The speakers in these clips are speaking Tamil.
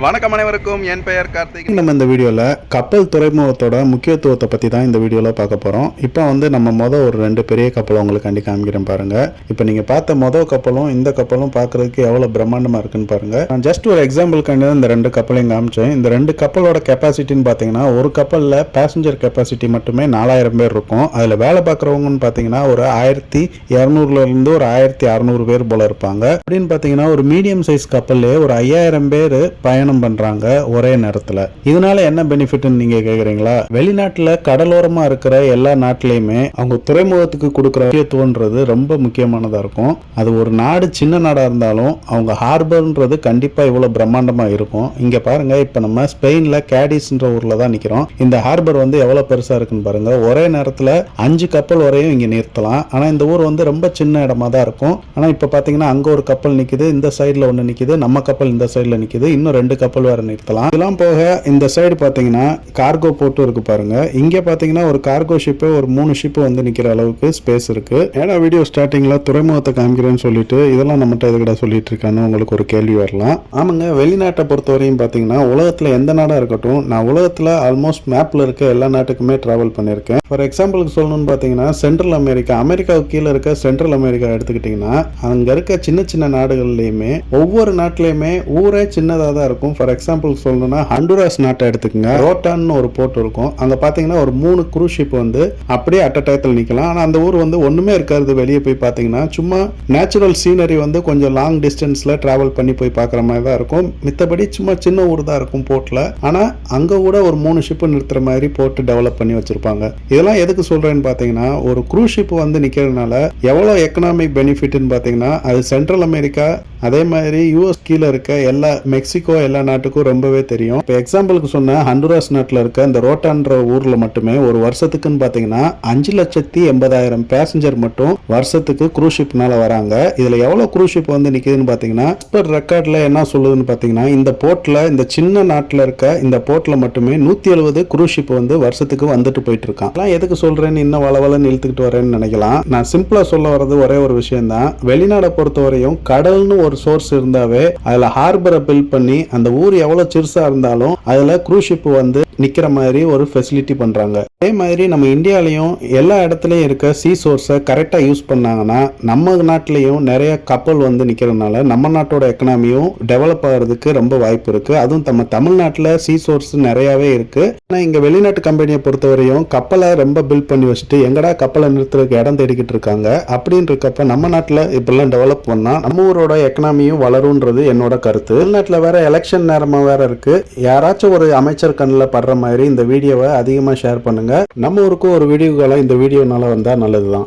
வணக்கம் அனைவருக்கும். என் பெயர் கார்த்திக். நம்ம இந்த வீடியோவில் கப்பல் துறைமுகத்தோட முக்கியத்துவத்தை பற்றி தான் இந்த வீடியோவில் பார்க்க போகிறோம் இப்போ வந்து நம்ம மொதல் ஒரு ரெண்டு பெரிய கப்பலை உங்களுக்கு கண்டி காமிக்கிறேன் பாருங்கள் இப்போ நீங்கள் பார்த்த மொதல் கப்பலும் இந்த கப்பலும் பார்க்குறதுக்கு எவ்வளோ பிரம்மாண்டமாக இருக்குன்னு பாருங்கள் நான் ஜஸ்ட் ஒரு எக்ஸாம்பிளுக்காண்டி தான் இந்த ரெண்டு கப்பலையும் காமிச்சேன். இந்த ரெண்டு கப்பலோட கெப்பாசிட்டின்னு பார்த்தீங்கன்னா ஒரு கப்பலில் பேசஞ்சர் கெப்பாசிட்டி மட்டுமே நாலாயிரம் பேர் இருக்கும். அதில் வேலை பார்க்குறவங்கன்னு பார்த்தீங்கன்னா ஒரு ஆயிரத்தி இரநூறுலேருந்து ஒரு ஆயிரத்தி அறநூறு பேர் போல் இருப்பாங்க. அப்படின்னு பார்த்தீங்கன்னா ஒரு மீடியம் சைஸ் கப்பல்லே ஒரு ஐயாயிரம் பேர் பயணம் பயணம் பண்றாங்க ஒரே நேரத்தில். இதனால என்ன பெனிஃபிட்னு நீங்க கேக்குறீங்களா? வெளிநாட்டுல கடலோரமா இருக்கிற எல்லா நாட்டிலையுமே அவங்க துறைமுகத்துக்கு கொடுக்குற முக்கியத்துவன்றது ரொம்ப முக்கியமானதா இருக்கும். அது ஒரு நாடு சின்ன நாடா இருந்தாலும் அவங்க ஹார்பர்ன்றது கண்டிப்பா இவ்வளவு பிரம்மாண்டமா இருக்கும். இங்க பாருங்க இப்ப நம்ம ஸ்பெயின்ல கேடிஸ்ன்ற ஊர்ல தான் நிக்கிறோம். இந்த ஹார்பர் வந்து எவ்வளவு பெருசா இருக்குன்னு பாருங்க. ஒரே நேரத்துல அஞ்சு கப்பல் வரையும் இங்க நிறுத்தலாம். ஆனா இந்த ஊர் வந்து ரொம்ப சின்ன இடமா தான் இருக்கும். ஆனா இப்ப பாத்தீங்கன்னா அங்க ஒரு கப்பல் நிக்குது இந்த சைடுல ஒன்று நிக்குது நம்ம கப்பல் இந்த சைடுல நிக்குது இன்னும் ரெண்டு கப்பல் வேற நிறுத்தலாம். இதெல்லாம் போக இந்த சைடு பார்த்தீங்கன்னா கார்கோ போட்டு இருக்கு பாருங்க. இங்கே பார்த்தீங்கன்னா ஒரு கார்கோ ஷிப்பு ஒரு மூணு ஷிப்பு வந்து நிற்கிற அளவுக்கு ஸ்பேஸ் இருக்கு. ஏன்னா வீடியோ ஸ்டார்டிங்கில் துறைமுகத்தை காமிக்கிறேன்னு சொல்லிட்டு இதெல்லாம் நம்மகிட்ட எதுக்கடா சொல்லிட்டு இருக்கான்னு உங்களுக்கு ஒரு கேள்வி வரலாம். ஆமாங்க வெளிநாட்டை பொறுத்தவரையும் பார்த்தீங்கன்னா உலகத்தில் எந்த நாடாக இருக்கட்டும் நான் உலகத்தில் ஆல்மோஸ்ட் மேப்பில் இருக்க எல்லா நாட்டுக்குமே ட்ராவல் பண்ணியிருக்கேன். ஃபார் எக்ஸாம்பிளுக்கு சொல்லணும்னு பார்த்தீங்கன்னா சென்ட்ரல் அமெரிக்கா அமெரிக்காவுக்கு கீழே இருக்க சென்ட்ரல் அமெரிக்கா எடுத்துக்கிட்டிங்கன்னா அங்கே இருக்க சின்ன சின்ன நாடுகள்லையுமே ஒவ்வொரு நாட்டிலையுமே ஊரே சின்னதாக தான் இருக்கும். ஃபார் எக்ஸாம்பிள் சொல்லணும்னா ஹண்டுராஸ் நாட்டை எடுத்துக்கோங்க. ரோட்டான்னு ஒரு போர்ட் இருக்கும். அங்கே பார்த்தீங்கன்னா ஒரு மூணு குரூஸ் ஷிப் வந்து அப்படியே அட் டயத்தில் நிற்கலாம் ஆனால் அந்த ஊர் வந்து ஒன்றுமே இருக்காது. வெளியே போய் பார்த்தீங்கன்னா சும்மா நேச்சுரல் சீனரி வந்து கொஞ்சம் லாங் டிஸ்டன்ஸில் ட்ராவல் பண்ணி போய் பார்க்குற மாதிரி தான் இருக்கும். மித்தபடி சும்மா சின்ன ஊர் தான் இருக்கும் போர்ட்டில் ஆனால் அங்கே கூட ஒரு மூணு ஷிப்பு நிறுத்துற மாதிரி போட்டு டெவலப் பண்ணி வச்சுருப்பாங்க. இதெல்லாம் எதுக்கு சொல்கிறேன்னு பார்த்தீங்கன்னா ஒரு குரூஸ் ஷிப் வந்து நிற்கிறதுனால எவ்வளோ எக்கனாமிக் பெனிஃபிட்னு பார்த்தீங்கன்னா அது சென்ட்ரல் அமெரிக்கா அதே மாதிரி யூஎஸ் கீழே இருக்க எல்லா மெக்சிகோ எல்லா நாட்டுக்கும் ரொம்பவே தெரியும். இப்போ எக்ஸாம்பிளுக்கு சொன்ன ஹண்டுராஸ் நாட்டில் இருக்க இந்த ரோட்டான்ற ஊரில் மட்டுமே ஒரு வருஷத்துக்குன்னு பார்த்தீங்கன்னா அஞ்சு லட்சத்தி எண்பதாயிரம் பேசஞ்சர் மட்டும் வருஷத்துக்கு க்ரூஸ் ஷிப்னால வராங்க. இதில் எவ்வளோ க்ரூஸ் ஷிப் வந்து நிற்கிதுன்னு பார்த்தீங்கன்னா பர் ரெக்கார்டில் என்ன சொல்லுதுன்னு பார்த்தீங்கன்னா இந்த போர்ட்டில் இந்த சின்ன நாட்டில் இருக்க இந்த போர்ட்டில் மட்டுமே நூற்றி எழுபது க்ரூஸ் ஷிப் வந்து வருஷத்துக்கு வந்துட்டு போயிட்டு இருக்கான் எதுக்கு சொல்கிறேன்னு இன்னும் வளவலன்னு இழுத்துக்கிட்டு வரேன்னு நினைக்கலாம். நான் சிம்பிளாக சொல்ல வர்றது ஒரே ஒரு விஷயம் தான் வெளிநாடை பொறுத்தவரையும் கடல்னு ஒரு சோர்ஸ் இருந்தாவே அதில் ஹார்பரை பில் பண்ணி அந்த ஊர் எவ்வளோ சிறுசாக இருந்தாலும் அதில் க்ரூஸ் ஷிப் வந்து நிற்கிற மாதிரி ஒரு ஃபெசிலிட்டி பண்ணுறாங்க அதே மாதிரி நம்ம இந்தியாலையும் எல்லா இடத்துலையும் இருக்க சீ சோர்ஸை கரெக்டாக யூஸ் பண்ணாங்கன்னா நம்ம நாட்டிலையும் நிறைய கப்பல் வந்து நிற்கிறதுனால நம்ம நாட்டோட எக்கனாமியும் டெவலப் ஆகிறதுக்கு ரொம்ப வாய்ப்பு இருக்குது அதுவும் நம்ம தமிழ்நாட்டில் சீ சோர்ஸ் நிறையாவே இருக்குது ஆனால் இங்கே வெளிநாட்டு கம்பெனியை பொறுத்தவரையும் கப்பலை ரொம்ப பில்ட் பண்ணி வச்சுட்டு எங்கடா கப்பலை நிறுத்துறதுக்கு இடம் தேடிக்கிட்டு இருக்காங்க. அப்படின்னு இருக்கப்ப நம்ம நாட்டில் இப்படிலாம் டெவலப் பண்ணால் நம்ம ஊரோட எக்கனாமியும் வளரும்ன்றது என்னோட கருத்து. தமிழ்நாட்டில் வேற எலெக்ஷன் நேரமாக வேற இருக்கு. யாராச்சும் ஒரு அமைச்சர் கண்ணில் படுற மாதிரி இந்த வீடியோவை அதிகமாக ஷேர் பண்ணுங்க. நம்ம ஊருக்கும் ஒரு வீடியோக்கெல்லாம் இந்த வீடியோனால வந்தால் நல்லது தான்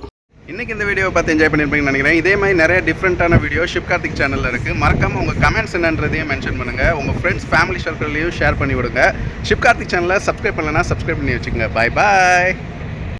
இன்னைக்கு இந்த வீடியோவை பார்த்து என்ஜாய் பண்ணியிருப்பீங்கன்னு நினைக்கிறேன். இதே மாதிரி நிறைய டிஃப்ரெண்ட்டான வீடியோ ஷிப் கார்த்திக் சேனலில் இருக்குது மறக்காமல் உங்கள் கமெண்ட்ஸ் என்னன்றதையும் மென்ஷன் பண்ணுங்கள் உங்கள் ஃப்ரெண்ட்ஸ் ஃபேமிலி சர்க்கிள்லையும் ஷேர் பண்ணி விடுங்க. ஷிப் கார்த்திக் சேனலை சப்ஸ்கிரைப் பண்ணலைன்னா சப்ஸ்கிரைப் பண்ணி வச்சுக்கோங்க. பாய் பாய்